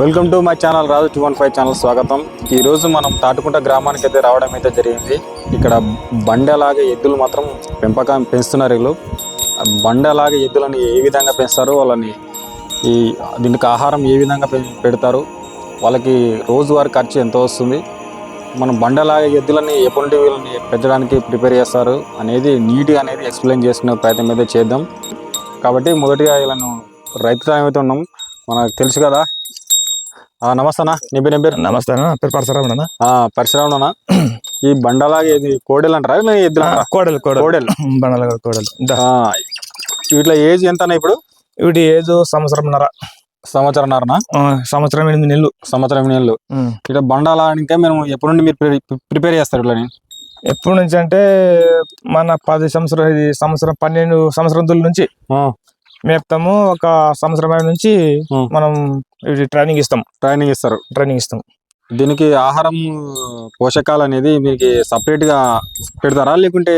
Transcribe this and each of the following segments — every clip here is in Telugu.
Welcome to my channel Raju two one five channel స్వాగతం. ఈ రోజు మనం తాటుకుంట గ్రామానికి అయితే రావడం అయితే జరిగింది. ఇక్కడ బండలాగా ఎద్దులు మాత్రం పెంపకం పెంచుతున్నారు వీళ్ళు. బండలాగా ఎద్దులని ఏ విధంగా పెంచుతారు వాళ్ళని ఈ దీనికి ఆహారం ఏ విధంగా పెడతారు వాళ్ళకి రోజువారీ ఖర్చు ఎంత వస్తుంది మనం బండలాగా ఎద్దులని ఎప్పటి వీళ్ళని పెంచడానికి ప్రిపేర్ చేస్తారు అనేది నీట్గా అనేది ఎక్స్ప్లెయిన్ చేసుకునే ప్రయత్నం అయితే చేద్దాం. కాబట్టి మొదటిగా వీళ్ళను రైతు అయితే ఉన్నాం. మనకు తెలుసు కదా ఆ, నమస్తే అన్న. నీ పేరు పేరు? నమస్తే పేరు పరశురామ్ అన్న. ఆ, పరిశ్రమ అన్న. ఈ బండలాగా ఇది కోడెలు అంటారా? అంటారా? కోడలు కోడెలు. బండల కోడలు. వీటిలో ఏజ్ ఎంత అన్న ఇప్పుడు? వీటి ఏజ్ సంవత్సరంన్నర. సంవత్సరంన్నరన? సంవత్సరం ఎనిమిది నెలలు. సంవత్సరం నెలలు. ఇట్లా బండాలానికే మేము ఎప్పటి నుండి మీరు ప్రి- ప్రిపేర్ చేస్తారు ఇట్లా ఎప్పటి నుంచి అంటే మన పది సంవత్సరం సంవత్సరం పన్నెండు సంవత్సరం నుంచి మేపుతాము. ఒక సంవత్సరం నుంచి. మనం ఇది ట్రైనింగ్ ఇస్తాం. ట్రైనింగ్ ఇస్తారు. ట్రైనింగ్ ఇస్తాం. దీనికి ఆహారం పోషకాలు అనేది మీకు సపరేట్గా పెడతారా? లేకుంటే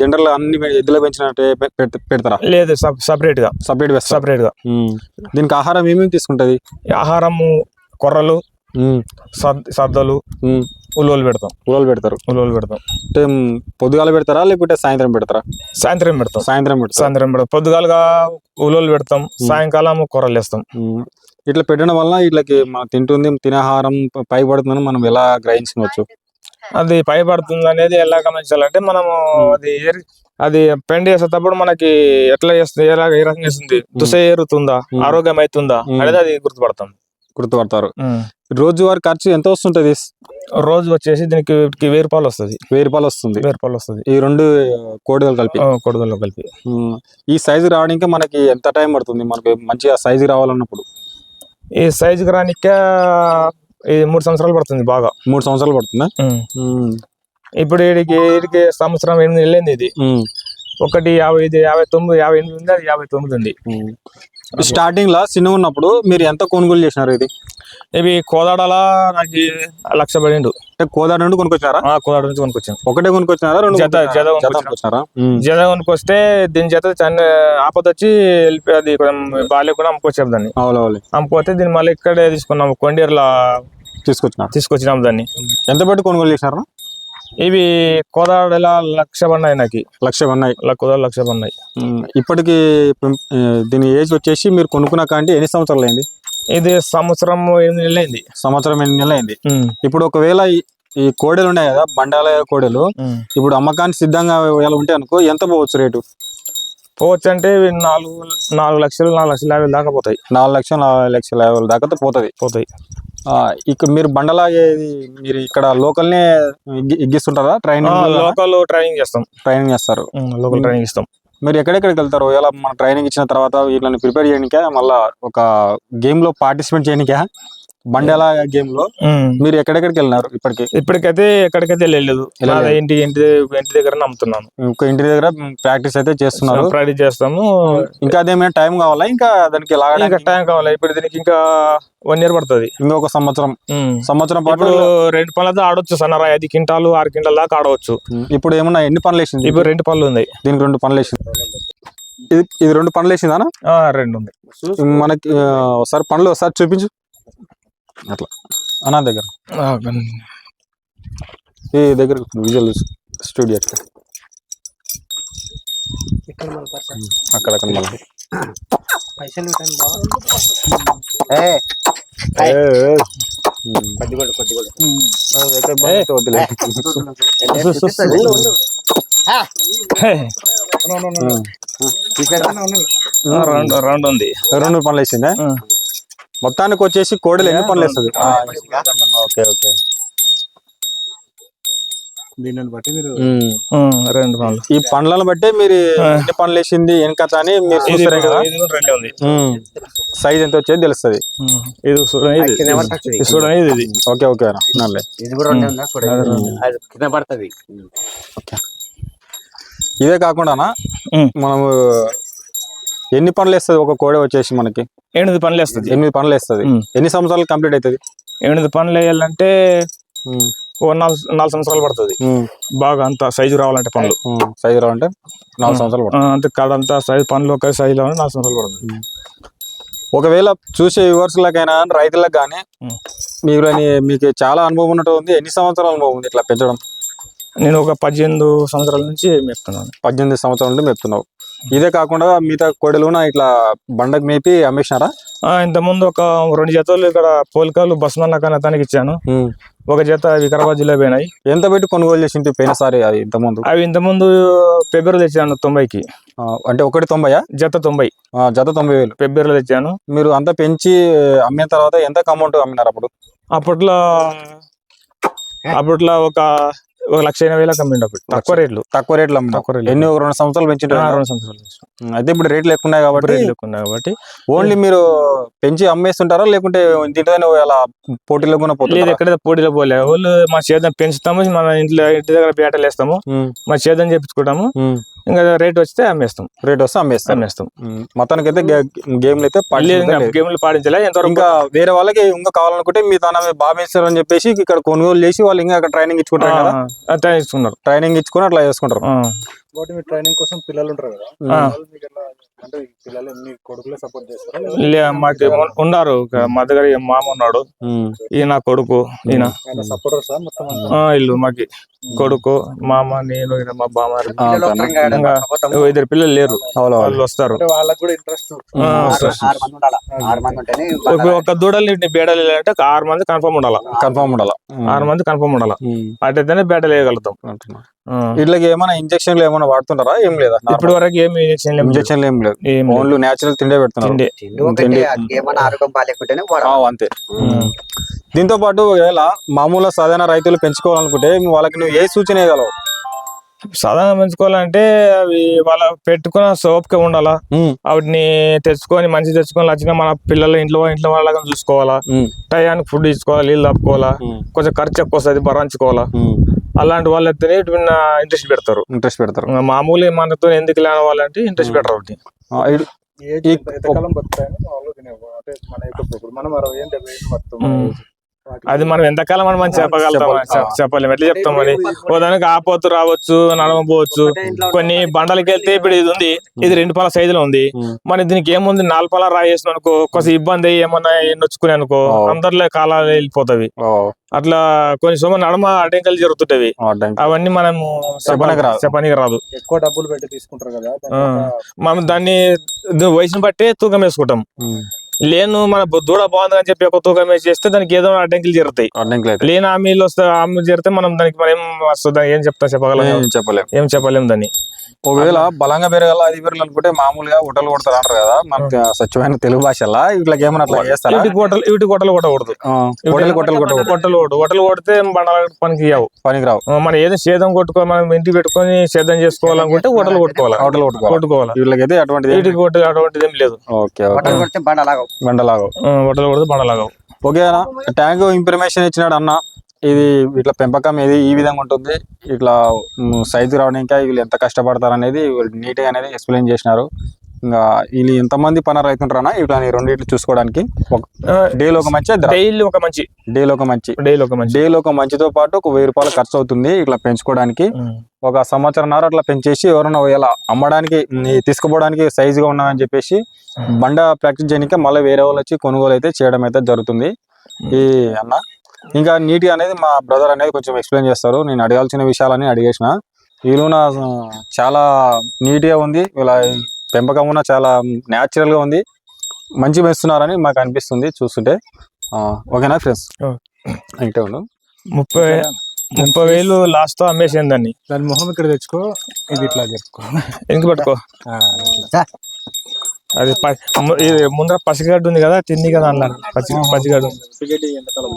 జనరల్ అన్ని ఎద్దులో పెంచినట్టే పెడతారా? లేదు సపరేట్గా. సపరేట్ సపరేట్గా. దీనికి ఆహారం ఏమేమి తీసుకుంటది? ఆహారము కొర్రలు సద్దలు ఉమ్. ఉలువలు పెడతాం. ఉలవలు పెడతారు. ఉలువలు పెడతాం. అంటే పొద్దుగాల పెడతారా లేకుంటే సాయంత్రం పెడతారా? సాయంత్రం పెడతాం. సాయంత్రం పెడతారు. సాయంత్రం పెడతాం. పొద్దుగాలుగా ఉలువలు పెడతాం సాయంకాలం కొర్రలు వేస్తాం. ఇట్లా పెట్టడం వల్ల ఇట్లకి మనం తింటుంది తినే ఆహారం పై పడుతుందని మనం ఎలా గ్రహించుకోవచ్చు? అది పై పడుతుంది అనేది ఎలా గమనించాలంటే మనము అది అది పెండి వేసేటప్పుడు మనకి ఎట్లా చేస్తుంది ఎలా ఏ రకంగా వేస్తుంది? దుస ఏరుతుందా. ఆరోగ్యం అవుతుందా. అనేది అది గుర్తుపడతాం. గుర్తుపడతారు. రోజువారీ ఖర్చు ఎంత వస్తుంటది? రోజు వచ్చేసి దీనికి వెయ్యి రూపాయలు వస్తుంది. వెయ్యి రూపాయలు వస్తుంది. వెయ్యి రూపాయలు వస్తుంది. ఈ రెండు కోడిదలు కలిపి. కొడుదల్లో కలిపి. ఈ సైజు రావడానికి మనకి ఎంత టైం పడుతుంది? మనకి మంచిగా సైజు రావాలన్నప్పుడు. ఈ సైజుకి రానికే ఇది మూడు సంవత్సరాలు పడుతుంది బాగా. మూడు సంవత్సరాలు పడుతుందా. ఇప్పుడు వీడికి వీడికి సంవత్సరం ఎనిమిది వెళ్ళింది ఇది. ఒకటి యాభై ఇది యాభై తొమ్మిది యాభై ఎనిమిది ఉంది అది యాభై తొమ్మిది ఉంది. స్టార్టింగ్ లా చిన్న ఉన్నప్పుడు మీరు ఎంత కొనుగోలు చేసినారు ఇది? ఇవి కోదాడల నాకు లక్ష పడిండు. అంటే కోదాడ నుండి కొనుక్కొచ్చినారా ఆ కోదాడ నుంచి కొనుక్కొచ్చాను ఒకటే కొనుక్కొచ్చినారా రెండు జత-? జత జత. కొనుక్కొచ్చినారా ఉమ్. జత కొనుక్కొస్తే దీని చేత చన్న ఆపద వచ్చి అది కూడా అమ్ముకొచ్చాము దాన్ని. అవును అవును అమ్ముకోతే దీన్ని మళ్ళీ ఇక్కడే తీసుకున్నాము కొండేరులా తీసుకొచ్చినారు. తీసుకొచ్చినాము దాన్ని. ఎంత పెట్టి కొనుగోలు చేసినారా? ఇవి కోదాడల లక్ష పడినాయి నాకు. లక్ష ఉన్నాయి కోదాడ లక్ష ఉమ్, ఇప్పటికి దీని ఏజ్ వచ్చేసి మీరు కొనుక్కున్నాక అంటే ఎన్ని సంవత్సరాలు అయింది ఇది సంవత్సరం ఎనిమిది నెలలు అయింది సంవత్సరం ఎన్ని నెలలు అయింది ఇప్పుడు ఒకవేళ ఈ- కోడెలు ఉన్నాయి కదా బండాల కోడెలు. ఇప్పుడు అమ్మకానికి సిద్ధంగా ఉంటే అనుకో ఎంత పోవచ్చు రేటు? పోవచ్చు అంటే ఇవి నాలుగు నాలుగు లక్షలు నాలుగు లక్షల యాభై దాకా పోతాయి. నాలుగు లక్షలు నాలుగు లక్షల యాభై దాకా పోతుంది పోతాయి. ఇక్కడ మీరు బండలాగేది మీరు ఇక్కడ లోకల్నే ఇగ్గి- ఇగ్గిస్తుంటారా ట్రైనింగ్ లోకల్ ట్రైనింగ్ చేస్తాం. ట్రైనింగ్ చేస్తారు. లోకల్ ట్రైనింగ్ ఇస్తాం మీరు ఎక్కడెక్కడికి వెళ్తారు? ఇలా మన ట్రైనింగ్ ఇచ్చిన తర్వాత వీళ్ళని ప్రిపేర్ చేయడానికే మళ్ళా ఒక గేమ్లో పార్టిసిపేట్ చేయడానికే బండెలా గేమ్లో ఉమ్. మీరు ఎక్కడెక్కడికి వెళ్ళినారు ఇప్పటికి? ఇప్పటికైతే ఎక్కడికైతే వెళ్ళలేదు. ఇంటి ఇంటి ఇంటి దగ్గర అమ్ముతున్నాను. ఇంకో ఇంటి దగ్గర ప్రాక్టీస్ అయితే చేస్తున్నారు. ప్రాక్టీస్ చేస్తాము. ఇంకా అదేమైనా టైం కావాలా? ఇంకా దానికి ఇంకా టైం కావాలి? ఇప్పుడు దీనికి ఇంకా వన్ ఇయర్ పడుతుంది. ఇంకొక సంవత్సరం. సంవత్సరం పాటు రెండు పనులతో ఆడొచ్చు సన్నరా ఐదు క్వింటాలు ఆరు క్వింటాల దాకా ఆడవచ్చు. ఇప్పుడు ఏమన్నా ఎన్ని పనులు వేసింది ఇప్పుడు రెండు పనులు ఉన్నాయి దీనికి రెండు పనులు వేసింది. ఇది ఇది రెండు పనులు వేసిందా ఆ, రెండు ఉంది. మనకి ఒకసారి పనులు ఒకసారి చూపించు. అట్లా అన్నా దగ్గర ఆ, ఈ దగ్గర విజువల్ స్టూడియో పైసలు. హే, ఉమ్. ఆ, రెండు రెండు ఉంది రెండు పనులు వేసిందా మొత్తానికి వచ్చేసి కోడలు ఎన్ని పనులు వేస్తుంది? Okay okay. దీనిని బట్టి మీరు ఉమ్. ఉమ్, రెండు పనులు. ఈ పండ్లను బట్టే మీరు ఎన్ని పనులు వేసింది కథ అని మీరు చూస్తారే కదా? ఇది కూడా రెండే ఉంది. సైజ్ ఎంత వచ్చేది తెలుస్తుంది? ఇది చూడండి ఇది. ఓకే ఓకే ఇది పడుతుంది. ఇదే కాకుండానా ఉమ్. మనము ఎన్ని పనులు వేస్తుంది ఒక కోడి వచ్చేసి మనకి? ఎనిమిది పనులు వేస్తుంది ఎనిమిది పనులు వేస్తుంది. ఎన్ని సంవత్సరాలు కంప్లీట్ అవుతుంది ఎనిమిది పనులు వేయాలంటే ఓ నాలుగు నాలుగు సంవత్సరాలు పడుతుంది. బాగా అంత సైజు రావాలంటే పనులు. సైజు రావాలంటే నాలుగు సంవత్సరాలు అంటే కాడంతా సైజు పనులు ఒక సైజు రావాలంటే నాలుగు సంవత్సరాలు పడుతుంది. ఒకవేళ చూసే వ్యూవర్స్ లకైనా రైతులకు కానీ. మీరు మీకు చాలా అనుభవం ఉన్నట్టు ఉంది. ఎన్ని సంవత్సరాల అనుభవం ఉంది ఇట్లా పెంచడం? నేను ఒక పద్దెనిమిది సంవత్సరాల నుంచి మేపుతున్నాను. పద్దెనిమిది సంవత్సరాల నుండి మెప్తున్నావు. ఇదే కాకుండా మిగతా కోడలు ఇట్లా బండకు మేపి అమ్మేసినారా? ఆ, ఇంతకుముందు ఒక రెండు జతలు ఇక్కడ పోలికలు బస్మన్న కానీ అతనికి ఇచ్చాను. ఒక జత వికారాబాద్ జిల్లా పోయినాయి. ఎంత పెట్టి కొనుగోలు చేసింది పోయినసారి అది ఇంతకుముందు? అవి ఇంతకుముందు ఫిబ్రవరిలో తెచ్చాను తొంభైకి. అంటే ఒకటి తొంభయా? జత తొంభై. ఆ, జత తొంభై వేలు. ఫిబ్రవరిలో తెచ్చాను. మీరు అంతా పెంచి అమ్మిన తర్వాత ఎంత అమౌంట్ అమ్మినారు అప్పుడు? అప్పట్లో అప్పట్లో ఒక ఒక లక్ష ఎనభై వేలకు అమ్మిండు అప్పుడు తక్కువ రేట్లు. తక్కువ రేట్లు అమ్మినారు తక్కువ రేట్లు. ఎన్ని ఒక రెండు సంవత్సరాలు పెంచుంటారు రెండు సంవత్సరాలు అయితే ఇప్పుడు రేట్లు ఎక్కువ ఉన్నాయి కాబట్టి రేట్లు ఎక్కువ ఉన్నాయి కాబట్టి ఓన్లీ మీరు పెంచి అమ్మేస్తుంటారా? లేకుంటే దీంట్లోనే అలా పోటీలో కూడా లేదు పోతుంటారా? ఎక్కడ పోటీలో పోలే. వాళ్ళు మా చేద్దాం పెంచుతాము మన ఇంట్లో ఇంటి దగ్గర బేటలు వేస్తాము. మా చేద్దాం చేపించుకుంటాము. ఇంకా రేట్ వస్తే అమ్మేస్తాం. రేట్ వస్తే అమ్మేస్తాం. ఉమ్, మొత్తానికి అయితే గేమ్లు అయితే. గేమ్లు పాటించలే ఎంతవరకు ఇంకా వేరే వాళ్ళకి ఇంకా కావాలనుకుంటే మీ తన వేస్తారు అని చెప్పేసి ఇక్కడ కొనుగోలు చేసి వాళ్ళు ఇంకా అక్కడ ట్రైనింగ్ ఇచ్చుకుంటారు కదా? ఇస్తున్నారు. ట్రైనింగ్ ఇచ్చుకొని అట్లా చేసుకుంటారు. కాబట్టి మీ ట్రైనింగ్ కోసం పిల్లలు ఉంటారు కదా. వాళ్ళు మీకు అంటే ఈ పిల్లలు మీ కొడుకులే సపోర్ట్ చేస్తారా? లే మాకు ఉన్- ఉన్నారు. ఒక మా దగ్గర ఈ మామ ఉన్నాడు. ఈయన కొడుకు ఈయన. ఆయన సపోర్టర్స్ మొత్తం అంతా? ఆ, ఇల్లు మాకి. కొడుకు మామ నేను ఈయన మా బామ్మ. ఇంకా ఇద్దరు పిల్లలు లేరు. వాళ్ళు వస్తారు. అంటే వాళ్ళకి కూడా ఇంట్రెస్ట్ ఆ, వస్తారు. ఆరు మంది ఉండాలి? ఆరు మంది ఉంటేనే ఒక- ఒక దూడలు ఇన్ని బేడలు అంటే ఒక ఆరు మంది కన్ఫర్మ్ ఉండాలి? కన్ఫర్మ్ ఉండాల? ఆరు మంది కన్ఫర్మ్ ఉండాలి? అటైతేనే బేడలు వేయగలుగుతాం. వీటికి ఏమైనా ఇంజక్షన్లు ఏమైనా వాడుతుంటారా ఏం లేదా? ఇప్పటి వరకు ఏమి ఇంజక్షన్. ఇంజక్షన్లు ఏం లేదు. ఓన్లీ నేచురల్ తిండే పెడుతున్నారు. అంతే. దీంతో పాటు ఒకవేళ మామూలు సాధారణ రైతులు పెంచుకోవాలనుకుంటే వాళ్ళకి నువ్వు ఏ సూచన ఇవ్వగలవు? సాధారణ పెంచుకోవాలంటే అవి వాళ్ళ పెట్టుకున్న సోప్గా ఉండాలా? వాటిని తెచ్చుకొని మంచి తెచ్చుకొని వచ్చిన మన పిల్లలు ఇంట్లో ఇంట్లో వాళ్ళగా చూసుకోవాలా? టయానికి ఫుడ్ ఇచ్చుకోవాలి నీళ్ళు తప్పుకోవాలా? కొంచెం ఖర్చు ఎక్కువ వస్తుంది భరించుకోవాలా. అలాంటి వాళ్ళు అయితేనే ఇంట్రెస్ట్ పెడతారు. ఇంట్రెస్ట్ పెడతారు. మామూలు మనతో ఎందుకు లేని వాళ్ళంటే ఇంట్రెస్ట్ పెట్టరు ఒకటి. ఎంతకాలం బతుకుతాయని మన ఇప్పుడు మనం అరవై డెబ్బై ఏళ్ళు మన అది మనం ఎంతకాలం మనం మంచి చెప్పగలుగుతాం? చెప్పాలి. చెప్- చెప్పలేము ఎట్లా చెప్తామని ఓ దానికి ఆపోతు రావచ్చు నడమపోవచ్చు కొన్ని బండలకి వెళ్తే ఇప్పుడు ఇది ఉంది ఇది రెండు పాల సైజులో ఉంది. మరి దీనికి ఏముంది? నాలుగు పాల రాయేసిన అనుకో కొంచెం ఇబ్బంది అయ్యి ఏమన్నా నొచ్చుకుని అనుకో. అందరిలో కాలాలు వెళ్ళిపోతావి ఓ, అట్లా కొన్ని సొమ్ము నడమ అడ్డంకలు జరుగుతుంటవి. అవన్నీ మనము చెప్పనీకి రాదు. చెప్పనికి రాదు. ఎక్కువ డబ్బులు పెట్టి తీసుకుంటారు కదా మనం దాన్ని ది- వయసుని బట్టే తూకం వేసుకుంటాం. లేను మన దూడ బాగుంది అని చెప్పి ఒక తూకం వేసి చేస్తే దానికి ఏదో అడ్డంకులు జరుగుతాయి. అడ్డంకులు లేని హామీలు వస్తే హామీ జరిగితే మనం దానికి మనం ఏం వస్తుందా ఏం చెప్తా చెప్పగలం? ఏం చెప్పలేం. ఏం చెప్పలేం దాన్ని. ఒకవేళ బలంగా పెరగాల అది పెరగాలనుకుంటే మామూలుగా ఉటలు కొడతారు అంటారు కదా మనకి స్వచ్ఛమైన తెలుగు భాషలా ఇట్లా ఏమైనా అట్లా చేస్తారా? ఇటు కొట్టలు ఇటు కొట్టలు కొట్టకూడదు. ఆ, కొట్టలు కొట్టకూడదు. కొట్టలు కొట్టు కొట్టలు కొడితే బండాల పనికి ఇవ్వవు పనికిరావు. మనం ఏదో సేదం కొట్టుకో మనం ఇంటికి పెట్టుకొని సేదం చేసుకోవాలనుకుంటే కొట్టలు కొట్టుకోవాలి. హోటల్ కొట్టుకోవాలి. కొట్టుకోవాలి. వీళ్ళకైతే అటువంటిది ఏం- ఇటు కొట్టు అటువంటిది ఏం లేదు. ఓకే బట్టలు కొడితే బండ అలాగ బండలాగా ఆ, కొట్టలు కొడితే బండలాగవు. ఓకేనా? ట్యాంక్ ఇన్ఫర్మేషన్ ఇచ్చినాడు అన్న. ఇది ఇట్లా పెంపకం ఇది ఈ విధంగా ఉంటుంది. ఇట్లా సైజు రావడానికి వీళ్ళు ఎంత కష్టపడతారు అనేది నీట్గా అనేది ఎక్స్ప్లెయిన్ చేసినారు. ఇంకా వీళ్ళు ఎంతమంది పనర్ అవుతుంటారన్నా ఇట్లా రెండింటిని చూసుకోవడానికి డేలో ఒక మంచి డైలీ ఒక మంచి. డేలో ఒక మంచి. డైలీ ఒక మంచి. డేలో ఒక మంచితో పాటు ఒక వెయ్యి రూపాయలు ఖర్చు అవుతుంది ఇట్లా పెంచుకోవడానికి. ఒక సంవత్సరంన్నర అట్లా పెంచేసి ఎవరైనా ఇలా అమ్మడానికి తీసుకుపోవడానికి సైజుగా ఉన్నదని చెప్పేసి బండ ప్రాక్టీస్ చేయడానికి మళ్ళీ వేరే వాళ్ళు వచ్చి కొనుగోలు అయితే చేయడం అయితే జరుగుతుంది. ఈ అన్న ఇంకా నీట్గా అనేది మా బ్రదర్ అనేది కొంచెం ఎక్స్ప్లెయిన్ చేస్తారు. నేను అడగాల్సిన విషయాలని అడిగేసిన. వీళ్ళు నా చాలా నీట్గా ఉంది. ఇలా పెంపకం ఉన్న చాలా natural గా ఉంది. మంచి పెంచుతున్నారని మాకు అనిపిస్తుంది చూస్తుంటే. ఆ, ఓకేనా ఫ్రెండ్స్ ఉండు. ముప్పై ముప్పై వేలు లాస్ట్తో అమ్మేసింది దాన్ని. దాని మొహం ఇక్కడ తెచ్చుకో ఇది ఇట్లా చెప్పుకో ఎందుకు పట్టుకో. అది ఇది ముందర పసిగడ్డు ఉంది కదా తిండి కదా అన్నారు. పచ్చి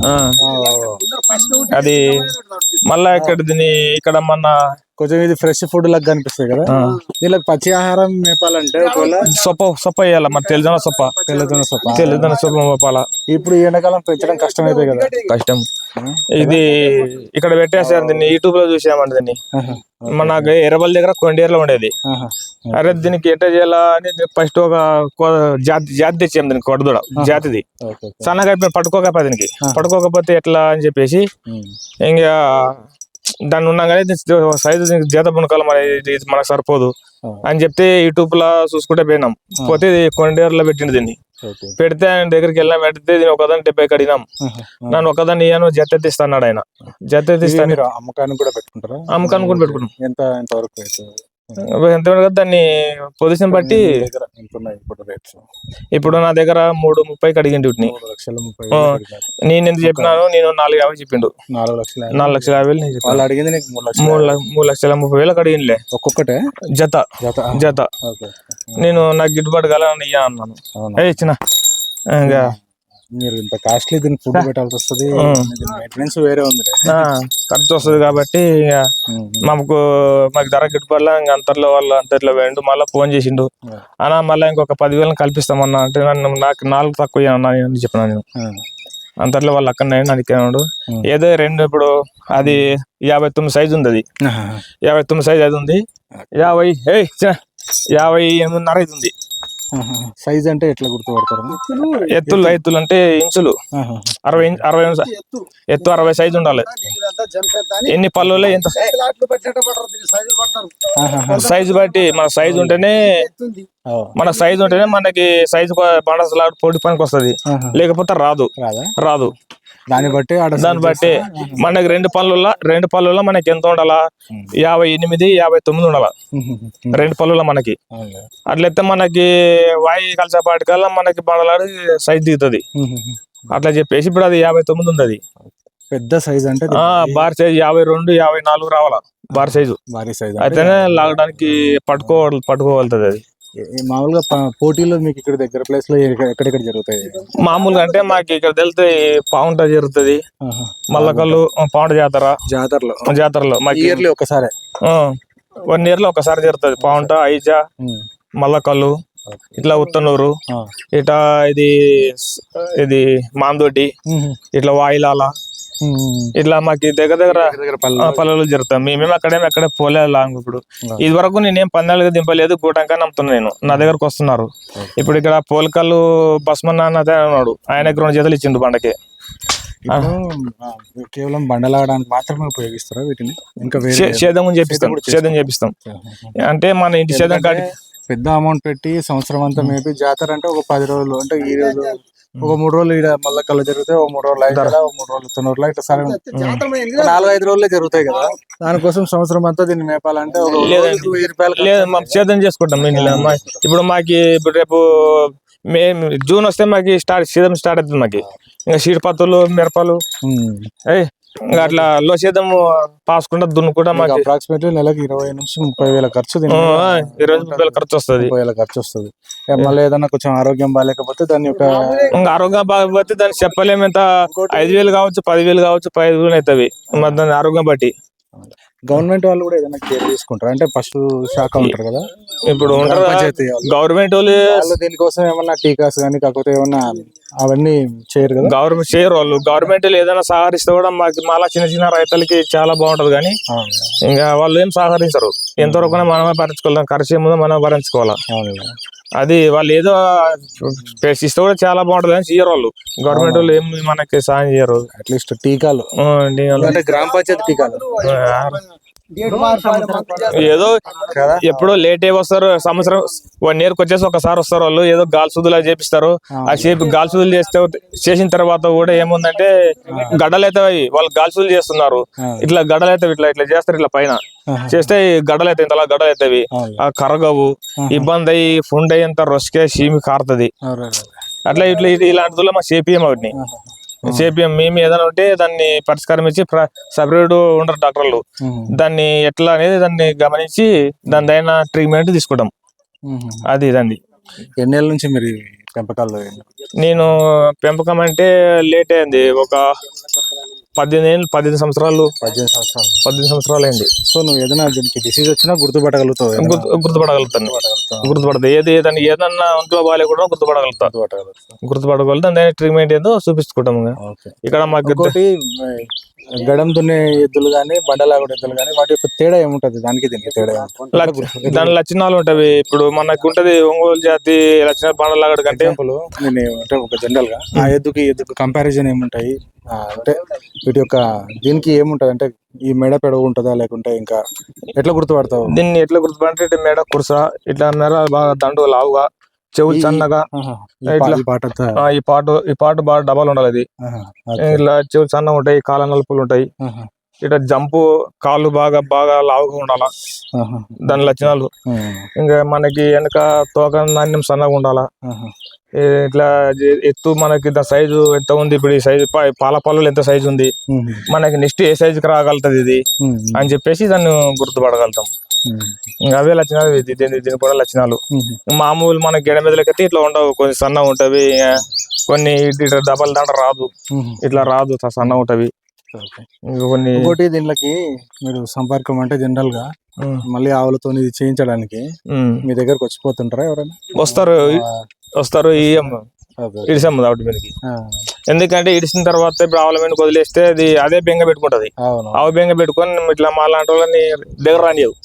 ఆ, అది మళ్ళా ఇక్కడ దీన్ని ఇక్కడ మన కొంచెం ఇది ఫ్రెష్ ఫుడ్ లాగా కనిపిస్తుంది కదా? వీళ్ళకి పచ్చి ఆహారం మేపాలంటే ఒకవేళ సొప్ప సొప్ప వేయాల? మరి తెల్లదన సొప్ప. తెల్లదొన సొప్ప. తెల్లదన సొప్ప మేపాల? ఇప్పుడు ఎండాకాలం పెంచడం కష్టం అవుతుంది కదా? కష్టం. ఇది ఇక్కడ పెట్టేసాను దీన్ని యూట్యూబ్లో చూసామండి దీన్ని. మన ఎర్రబల్ దగ్గర కొండేరులో ఉండేది. అరే దీనికి ఎట్లా చేయాలా అని ఫస్ట్ ఒక జాతి జాతి తెచ్చాం దీనికి కొడదూడ జాతిది. సన్నగా అయిపోయి పట్టుకోకపోతే దీనికి. పట్టుకోకపోతే ఎట్లా అని చెప్పేసి. ఇంకా దాన్ని ఉన్నాం కానీ సైజు జత పుణకాలు ఇది మనకు సరిపోదు. అని చెప్తే యూట్యూబ్లో చూసుకుంటే పోయినాం. పోతే ఇది కొండేరులో పెట్టిండు దీన్ని. పెడితే ఆయన దగ్గరికి వెళ్ళాం పెడితే దీన్ని ఒకదాన్ని డెబ్బై కడిగినాం. నన్ను ఒకదాన్ని ఇయ్యాను జత ఎత్తిస్తాడు ఆయన. జత మీరు అమ్మకానికి కూడా పెట్టుకుంటారా? అమ్మకానికి కూడా పెట్టుకున్నాం. ఎంత ఎంత వరకు అవుతుంది? ఎంత దాన్ని పొజిషన్ బట్టి ఇప్పుడు నా దగ్గర మూడు ముప్పై అడిగారు. నేను ఎంత చెప్పినాను నేను నాలుగు యాభై చెప్పిండు. నాలుగు లక్షల యాభై. వాళ్ళు అడిగింది నీకు మూడు లక్షలు మూడు లక్ష- మూడు లక్షల ముప్పై వేలు కడిగినలే ఒక్కొక్కటే? జత. జత నేను నాకు గిట్టుబాటు కాల ఇయ్యా అన్నాను. ఇచ్చిన. ఇంకా. మీరు ఇంత కాస్ట్లీ దీన్ని ఫుడ్ పెట్టాల్సి వస్తుంది. మెయింటెనెన్స్ వేరే ఉంది. ఖర్చు వస్తుంది కాబట్టి ఇక మాకు మాకు ధర గిట్టుబాటులో ఇంకా అంతట్లో వాళ్ళు అంతట్లో వేయండు మళ్ళీ ఫోన్ చేసిండు. అన్నా మళ్ళీ ఇంకొక పదివేలను కల్పిస్తామన్నా అంటే నన్ను నాకు నాలుగు తక్కువ అని చెప్పిన నేను. అంతట్లో వాళ్ళు అక్కడ ఉమ్. ఏదో రెండు ఇప్పుడు అది యాభై తొమ్మిది సైజు ఉంది అది. యాభై తొమ్మిది సైజ్ అది ఉంది. యాభై ఏ యాభై ఎనిమిదిన్నర ఇది ఉంది. సైజ్ అంటే ఎట్లా గుర్తుపడతారు? ఎత్తులు. ఎత్తులు అంటే ఇంచులు. అరవై ఇంచ్- అరవై ఇంచ్ ఎత్తు. అరవై సైజు ఉండాలి. ఎన్ని పళ్ళులో ఎంత. సైజు బట్టి మన సైజు ఉంటేనే. మన సైజు ఉంటేనే మనకి సైజు బండసలాడు పొడి పనికి వస్తుంది. లేకపోతే రాదా? రాదు. దాన్ని బట్టి దాన్ని బట్టి మనకి రెండు పళ్ళుల్లో రెండు పళ్ళుల్లో మనకి ఎంత ఉండాలా? యాభై ఎనిమిది యాభై తొమ్మిది ఉండాలా? రెండు పళ్ళుల్లో మనకి. అట్లయితే మనకి వాయి కలిసేపాటికల్లా మనకి బండలాడి సైజ్ దిగుతుంది. అట్లా చెప్పేసి ఇప్పుడు అది యాభై తొమ్మిది ఉంది అది పెద్ద సైజ్ అంటే ఆ బార్ సైజ్ యాభై రెండు యాభై నాలుగు రావాలా? బార్ సైజు భారీ సైజ్ అయితేనే లాగడానికి పట్టుకో పట్టుకోగలుగుతుంది అది. మామూలుగా పోటీలు మీకు ఇక్కడ దగ్గర ప్లేస్లో ఎక్క- ఎక్కడెక్కడ జరుగుతాయి? మామూలుగా అంటే మాకు ఇక్కడ తెలితే పావుంట జరుగుతుంది. మల్లకల్లు పావుంట జాతర. జాతరలో. జాతరలో మాకు ఇయర్లీ ఒకసారి వన్ ఇయర్లో ఒకసారి జరుగుతుంది. పావుంట ఐజా మల్లకల్లు ఇట్లా ఉత్తనూరు ఇట్లా ఇది ఇది మాందోటి ఇట్లా వాయిలాల ఇట్లా మాకు దగ్గర దగ్గర పల్లెలు. జరుగుతాయి. మేమేం అక్కడేమి అక్కడే పోలేదు లాంగ్ ఇప్పుడు. ఇది వరకు నేనేం పందాలుగా దింపలేదు గూటంకా నమ్ముతున్నా నేను. నా దగ్గరకు వస్తున్నారు. ఇప్పుడు ఇక్కడ పోలకల్లు బస్మన్ అన్న అదే ఉన్నాడు. ఆయనకి రెండు జతలు ఇచ్చిండు బండకి. కేవలం బండలాగడానికి మాత్రమే ఉపయోగిస్తారా వీటిని? ఇంకా సేద్యం చేపిస్తాం సేద్యం చేపిస్తాం అంటే మన ఇంటి సేద్యం కాడి పెద్ద అమౌంట్ పెట్టి సంవత్సరం అంతా మేబీ జాతర అంటే ఒక పది రోజులు అంటే ఈ రోజు ఒక మూడు రోజులు ఇక్కడ మళ్ళీ కళ్ళు జరిగితే ఒక మూడు రోజులు అయితే ఒక మూడు రోజులు తొమ్మిది రోజులు ఇట్లా సరే నాలుగు ఐదు రోజులే జరుగుతాయి కదా. దానికోసం సంవత్సరం అంతా దీన్ని మేపాలంటే ఒక వెయ్యి రూపాయలు లేదు మా సేద్యం చేసుకుంటాం ఇప్పుడు మాకు ఇప్పుడు రేపు మే జూన్ వస్తే మాకు స్టార్ట్ సీజన్ స్టార్ట్ అవుతుంది మాకు. ఇంకా సీడ్ పత్తులు మిరపలు. అట్లా లో సేద్యం పాసుకుంటా దున్నుకుంటా మీకు మాకు. అప్రాక్సిమేట్లీ నెలకి ఇరవై నుంచి ముప్పై వేల ఖర్చు దీని ఇరవై రూపాయలు ఖర్చు వస్తుంది. ముప్పై వేల ఖర్చు వస్తుంది. మళ్ళీ ఏదన్నా కొంచెం ఆరోగ్యం బాగాలేకపోతే దాన్ని ఒక ఇంకా ఆరోగ్యం బాగపోతే దాన్ని చెప్పలేము. ఎంత? ఐదు వేలు కావచ్చు పదివేలు కావచ్చు పదిహేను వేలు అవుతాయి మరి దాని ఆరోగ్యం బట్టి. గవర్నమెంట్ వాళ్ళు కూడా ఏదైనా కేర్ తీసుకుంటారు? అంటే పశు శాఖ ఉంటారు కదా. ఇప్పుడు ఉంటారు? కదా, పంచాయతీ వాళ్ళు. గవర్నమెంట్ వాళ్ళు వాళ్ళు దీనికోసం ఏమన్నా టీకాస్ కానీ కాకపోతే ఏమన్నా అవన్నీ చేయరు కదా? గవర్నమెంట్ చేయరు వాళ్ళు. గవర్నమెంట్ వాళ్ళు ఏదైనా సహకరిస్తే కూడా మాకు మాలా చిన్న చిన్న రైతులకి చాలా బాగుంటది కానీ అవును. ఇంకా వాళ్ళు ఏం సహకరించరు. ఎంతవరకు మనమే భరించుకోవాలి ఖర్చు ముందు మనమే భరించుకోవాలా. అవును. అది వాళ్ళు ఏదో ఇస్తే కూడా చాలా బాగుంటది కానీ చేయరు వాళ్ళు. గవర్నమెంట్ వాళ్ళు ఏం మనకి సాయం చేయరు. అట్లీస్ట్ టీకాలు. అంటే గ్రామ పంచాయతీ టీకాలు. ఏదో ఎప్పుడో లేట్ అయి వస్తారు సంవత్సరం వన్ ఇయర్ వచ్చేసి ఒకసారి వస్తారు వాళ్ళు ఏదో గాలి సుదులా చేపిస్తారు ఆ. చేపి గాలి సుదులు చేస్తే చేసిన తర్వాత కూడా ఏముందంటే గడ్డలైతే వాళ్ళు గాలి సుదులు చేస్తున్నారు. ఇట్లా గడ్డలైతే ఇట్లా ఇట్లా చేస్తారు ఇట్లా పైన. చేస్తే ఈ గడ్డలైతే ఇంతలా గడ్డలైతవి అవును. ఆ కరగవు ఇబ్బంది అయ్యి ఫుండ్ అయ్యేంత రొస్కే సీమి కారుతుంది. అట్లా ఇట్లా ఇది ఇలాంటిలో మా చేపియం వాటిని. చేపియం మేము ఏదైనా ఉంటే దాన్ని పరిష్కారం ఇచ్చి సపరేట్ ఉండరు డాక్టర్లు. దాన్ని ఎట్లా అనేది దాన్ని గమనించి దాని అయిన ట్రీట్మెంట్ తీసుకుంటాం. అది ఇదండి. ఎన్నేళ్ళ నుంచి మీరు ఈ పెంపకాల్లో? నేను పెంపకం అంటే లేట్ అయింది. ఒక పద్దెనిమిది ఏళ్ళు పద్దెనిమిది సంవత్సరాలు పద్దెనిమిది సంవత్సరాలు. పద్దెనిమిది సంవత్సరాలు అయింది. సో నువ్వు ఏదైనా దీనికి డిసీజ్ వచ్చినా గుర్తుపట్టగలుగుతావు ఏదైనా? గుర్తు గుర్తుపడగలుగుతాను గుర్తుపట్టగలుగుతావు. గుర్తుపడతా ఏది ఏదన్నా ఏదన్నా ఒంట్లో గుర్తుపడగలుగుతా. గుర్తుపట్టగలుగుతావు? గుర్తుపడగలుగుతా. దాని ట్రీట్మెంట్ ఏదో చూపించుకుంటాం ఇంకా. ఓకే. ఇక్కడ మాకు గడం దున్నే ఎద్దులు కానీ బండలాగుడు ఎద్దులు కానీ వాటి యొక్క తేడా ఏముంటది? దానికి దీనికి తేడా ఏముంటది? దాని లక్షణాలు ఉంటవి ఇప్పుడు మనకు ఉంటది ఒంగోలు జాతి లక్షణాలు బండలాగడు కంటే. ఎగ్జాంపుల్ నేను అంటే ఒక జనరల్గా ఆ ఎద్దుకి ఈ ఎద్దుకి కంపారిజన్ ఏముంటాయి? ఆ, అంటే వీటి యొక్క దీనికి ఏముంటది? అంటే ఈ మెడ పెడవ ఉంటుందా? లేకుంటే ఇంకా ఎట్లా గుర్తుపడతావు? దీన్ని ఎట్లా గుర్తుపడితే ఇట్లా మెడ కురుస ఇట్లా మెడ బాగా దండు లావుగా చెవులు సన్నగా ఇట్లా. ఈ పాట ఈ పాటు ఈ పాటు బాగా డబాలు ఉండాలి అది. ఇట్లా చెవులు సన్నగా ఉంటాయి కాళ్ళ నలుపులు ఉంటాయి. ఇట్లా జంపు కాళ్ళు బాగా బాగా లావుగా ఉండాలా? దాని లక్షణాలు. ఇంకా మనకి వెనక తోక నాణ్యం సన్నగా ఉండాలా? ఇట్లా ఎత్తు మనకి దాని సైజు ఎంత ఉంది? ఇప్పుడు ఈ సైజు పాల పళ్ళు ఎంత సైజు ఉంది? మనకి నెక్స్ట్ ఏ సైజుకి రాగలుగుతుంది ఇది? అని చెప్పేసి దాన్ని గుర్తుపడగలుగుతాం. ఇంకా అవే లక్షణాలు దీని దీని కూడా లక్షణాలు. మామూలు మన గెడ మీదలకైతే ఇట్లా ఉండవు కొన్ని సన్నగా ఉంటవి కొన్ని ఇట్లా డబల్ దండ రాదు. ఇట్లా రాదు స- సన్నగా ఉంటవి. కొన్ని ఇంకోటి దీనికి మీరు సంపర్కం అంటే జనరల్గా మళ్ళీ ఆవులతో ఇది చేయించడానికి. మీ దగ్గరకు వచ్చిపోతుంటారా ఎవరైనా? వస్తారు వస్తారు ఇయ్యం అదే. ఇడిసాం ఆవిడ మీదకి. ఆ, ఎందుకంటే ఇడిసిన తర్వాత ఇప్పుడు ఆవుల మీద వదిలేస్తే అది అదే బెంగ పెట్టుకుంటది. ఆవు బెంగ పెట్టుకొని ఇట్లా మా లాంటి వాళ్ళని దగ్గర రానియవు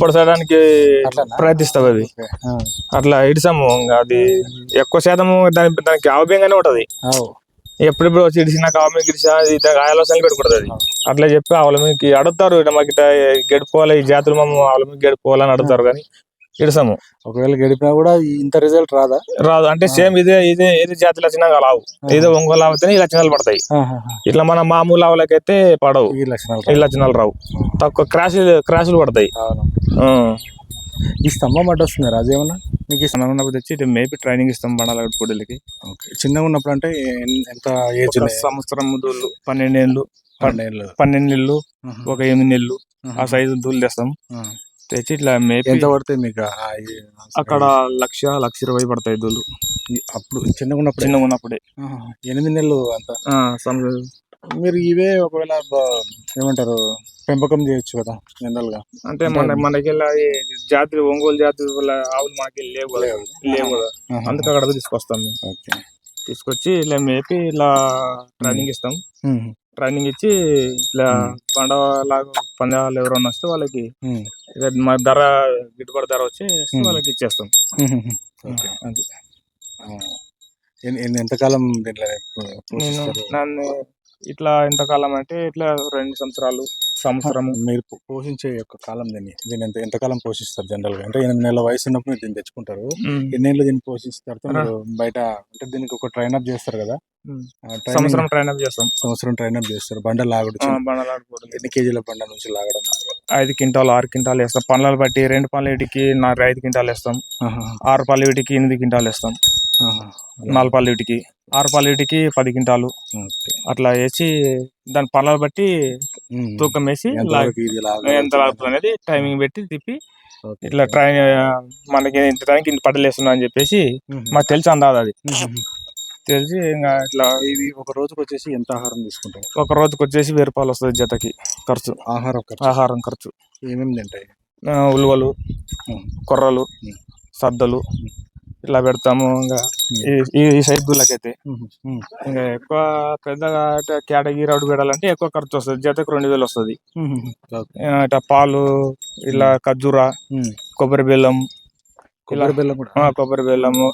పొడసడానికి? ప్రయత్నిస్తావు. ఆ, అట్లా ఇడిసాము అది ఎక్కువ శాతం దాని దానికి ఆవు బెంగనే ఉంటది. ఎప్పుడెప్పుడు వచ్చి ఇడిసినాక ఆవు మీద ఇడిసా ఇది ఆలోచనలు పెట్టుకుంటది అది. అట్లా చెప్పి ఆవుల మీదకి అడుగుతారు ఇట్లా మాకు ఇట్లా గడిపోవాలి ఈ జాతులు మేము ఆవుల మీద గడిపోవాలని అడుగుతారు కానీ ఇడిసాము ఒకవేళ గడిపినా కూడా ఇంత రిజల్ట్ రాదా? రాదు. అంటే సేమ్ ఇదే ఇదే ఏది జాతి లక్షణంగా రావు ఏదో ఒంగోలు ఆవుతేనే ఈ లక్షణాలు పడతాయి. ఇట్లా మన మామూలు ఆవులకైతే పడవు. ఈ లక్షణాలు ఈ లక్షణాలు రావు. తక్కువ క్రాష్ క్రాషులు పడతాయి. ఈ స్తంభం అడ్డు వస్తుంది రాజు ఏమన్నా? మీకు ఈ మనం ఉన్నప్పుడు తెచ్చి ఇది మేపి ట్రైనింగ్ ఇస్తాం బండాల పొడిలకి. ఓకే. చిన్నగా ఉన్నప్పుడు అంటే ఎంత ఏజ్ సంవత్సరం దూళ్ళు పన్నెండేళ్ళు. పన్నెండు పన్నెండు నెలలు ఒక ఎనిమిది నెలలు. ఆ సైజు దూళ్ళు తెస్తాం. తెచ్చి ఇట్లా మేపి ఎంత పడుతుంది మీకు? ఆ ఈ- అక్కడ లక్ష లక్ష ఇరవై పడతాయి దూళ్ళు ఈ- అప్పుడు చిన్నగా ఉన్నప్పుడు? చిన్నగా ఉన్నప్పుడే. ఎనిమిది నెలలు అంత. ఆ, మీరు ఇవే ఒకవేళ బ- ఏమంటారు పెంపకం చేయొచ్చు కదా జనరల్గా అంటే మన మనకి జాతి ఒంగోలు జాతి వల్ల ఆవులు మనకి లేవు కదా. లేవు కదా. అందుకే అక్కడ తీసుకొస్తాం మేము. ఓకే. తీసుకొచ్చి ఇలా మేపి ఇలా ట్రైనింగ్ ఇస్తాం. ట్రైనింగ్ ఇచ్చి ఇట్లా పండగలాగా పందాలు ఎవరైనా వస్తే వాళ్ళకి మా ధర గిట్టుబాటు ధర వచ్చి వాళ్ళకి ఇచ్చేస్తాం. అది ఎంతకాలం దీంట్లో నేను? నన్ను ఇట్లా ఎంతకాలం అంటే ఇట్లా రెండు సంవత్సరాలు సంవత్సరము. మీరు పోషించే యొక్క కాలం దీన్ని దీన్ని ఎంత ఎంతకాలం పోషిస్తారు జనరల్గా అంటే ఎనిమిది నెలల వయసు ఉన్నప్పుడు దీన్ని తెచ్చుకుంటారు. ఎన్నేళ్ళు దీన్ని పోషిస్తారు? బయట అంటే దీనికి ఒక ట్రైన్ అప్ చేస్తారు కదా? సంవత్సరం ట్రైన్ అప్ చేస్తాం సంవత్సరం ట్రైన్ అప్ చేస్తారు బండ లాగడం బండలాడుకోవడం ఎన్ని కేజీల బండ నుంచి లాగడం ఐదు క్వింటాలు ఆరు క్వింటాలు వేస్తాం పనులను బట్టి రెండు పనుల వీటికి నాలుగు ఐదు క్వింటాలు వేస్తాం ఆరు పళ్ళ వీటికి ఎనిమిది క్వింటాలు వేస్తాం. నాలుగు పళ్ళ వీటికి ఆరు పళ్ళ వీటికి పది క్వింటాలు. అట్లా వేసి దాని పనులను బట్టి. తూకం వేసి లాగడం? ఎంత లాగుతుంది అనేది టైమింగ్ పెట్టి తిప్పి. ఇట్లా ట్రైన్ మనకి ఇంత టైంకి ఇంత పట్టలు వేస్తున్నా అని చెప్పేసి. మాకు తెలిసి అందాది అది. తెలిసి ఇంకా ఇట్లా ఇది ఒక రోజుకి వచ్చేసి ఎంత ఆహారం తీసుకుంటారు ఒక రోజుకి వచ్చేసి వెయ్యి రూపాయలు వస్తుంది జతకి ఖర్చు. ఆహారం ఖర్చు. ఆహారం ఖర్చు. ఏమేమి తింటాయి? ఉలువలు. కొర్రలు. సద్దలు ఇట్లా పెడతాము ఇంకా. ఈ- ఉమ్. ఉమ్. ఇంకా ఎక్కువ పెద్దగా ఇట్లా కేటగిరీ రౌడ్ పెట్టాలంటే ఎక్కువ ఖర్చు వస్తుంది. జతకు రెండు వేలు వస్తుంది. ఇట్లా పాలు ఇలా ఖర్జూర. కొబ్బరి బెల్లం కొబ్బరి బెల్లం కొబ్బరి బెల్లము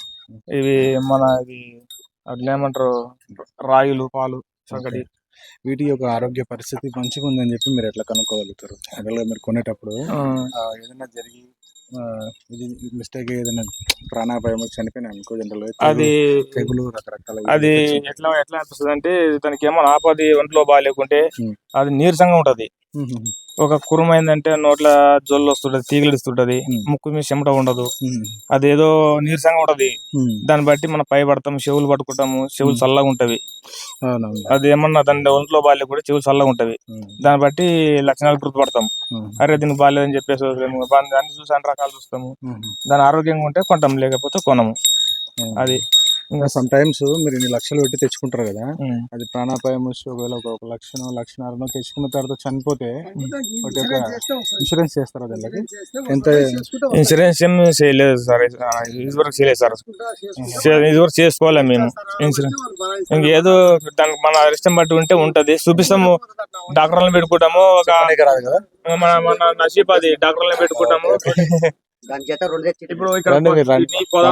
ఇవి మన ఇది అట్లా ఏమంటారు? రాయులు పాలు సంగటి. వీటి యొక్క ఆరోగ్య పరిస్థితి మంచిగా ఉందని చెప్పి మీరు ఎట్లా కనుక్కోగలుగుతారు? జనరల్గా మీరు కొనేటప్పుడు ఏదైనా జరిగి ఇది మిస్టేక్ ఏదైనా ప్రాణాపాయం చనిపోయినా అనుకో జనరల్ అది తెగులు రకరకాల అది ఎట్లా ఎట్లా అనిపిస్తుంది అంటే దానికి ఏమో ఆపది ఒంట్లో బాగాలేకుంటే. అది నీరసంగా ఉంటది. ఒక కురుమైందంటే నోట్ల జొల్లు వస్తుంటది తీగలు ఇస్తుంటది. ముక్కు మీద చెమట ఉండదు. అదేదో నీరసంగా ఉంటది. దాన్ని బట్టి మనం పై పడతాం చెవులు పట్టుకుంటాము చెవులు చల్లగా ఉంటవి అది ఏమన్నా దాని ఒంట్లో బాగాలే కూడా చెవులు చల్లగా ఉంటవి. దాన్ని బట్టి లక్షణాలు గుర్తుపడతాం. అరే దీనికి బాగాలేదని చెప్పేసి. దాన్ని చూసి అన్ని రకాలు చూస్తాము. దాని ఆరోగ్యంగా ఉంటే కొంటాం లేకపోతే కొనము ఉమ్. అది సమ్ టైమ్స్ మీరు ఇన్ని లక్షలు పెట్టి తెచ్చుకుంటారు కదా. అది ప్రాణాపాయం వచ్చి ఒకవేళ ఒక ఒక లక్షను లక్షణాలను తెచ్చుకున్న తర్వాత చనిపోతే ఒకటి ఒక ఇన్సూరెన్స్ చేస్తారా దానికి ఎంత ఇన్సూరెన్స్ ఏం చేయలేదు సార్ ఇదివరకు చేయలేదు సార్ ఇదివరకు చేసుకోవాలి మేము ఇన్సూరెన్స్ ఇంకేదో దానికి మన ఇష్టం బట్టి ఉంటే ఉంటది చూపిస్తాము డాక్టర్లను పెట్టుకుంటాము ఒక రాదు కదా మన మన నసీబ్ అది డాక్టర్లను పెట్టుకుంటాము దాని చేత రెండు తెచ్చి ఇప్పుడు